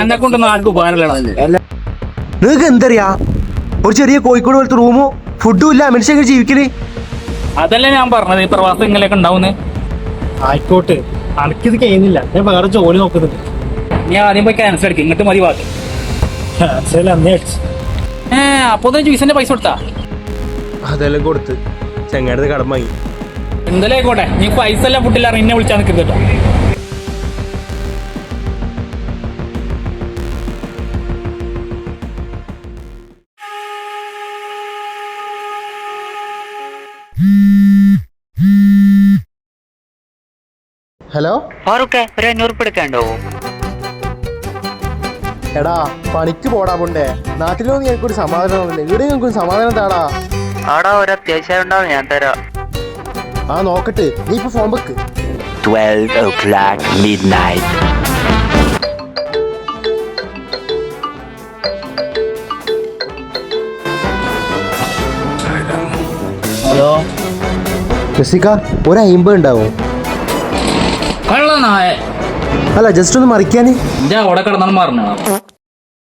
എന്നെ കൊണ്ടൊന്നും ആർക്കും ഉപകാരമില്ലടാ. നിങ്ങൾക്ക് എന്തറിയാ? ഒരു ചെറിയ കോഴിക്കോട് പോലത്തെ റൂമോ ഫുഡും ഇല്ല മനുഷ്യൻ ജീവിക്കൽ. അതല്ലേ ഞാൻ പറഞ്ഞത് ഈ പ്രവാസം ഇങ്ങനെയൊക്കെ ഉണ്ടാവുന്നേ. ആയിക്കോട്ടെ. അനക്കിത് കഴിയുന്നില്ല. ഞാൻ വേറെ ജോലി നോക്കുന്നുണ്ട്. ഞാൻ ആദ്യം പോയി ക്യാൻസൽ അടിക്കും ഇങ്ങോട്ട് മതി വാക്ക്. ക്യാൻസൽ അന്നേ അടിച്ചു. ഏ അപ്പൊ ജ്യൂസിന്റെ പൈസ കൊടുത്താ? അതെല്ലാം കൊടുത്ത് ചെങ്ങാടത്ത് കടമായി എന്തായാലും ആയിക്കോട്ടെ നീ പൈസ എല്ലാം ഫുഡില്ല എന്നെ വിളിച്ചാൽ നിൽക്കുന്നത് കേട്ടോ. ഹലോ? ഫാറൂഖ് ഒരു അഞ്ഞൂറ് ഉപ്പ് എടുക്കാണ്ടോ എടാ പണിക്ക് പോടാ പോണ്ടേ. നാട്ടിലൊന്നും ഞങ്ങൾക്കൊരു സമാധാനമൊന്നുമില്ല ഇവിടെ ഞങ്ങൾക്കൊരു സമാധാനം താടാ ആടാ ഒരു അത്യാവശ്യം ഉണ്ടാവും ഞാൻ തരാം. ആ നോക്കട്ടെ. നീ ഇപ്പൊ ഫോൺ വെക്ക്. 12 o'clock midnight. ജസിക്ക ഒരു അയിമ്പത് ഉണ്ടാവും അല്ല ജസ്റ്റ് ഒന്ന് മറിക്കാനേ. എന്റെ അവിടെ കിടന്നാണ് മാറണ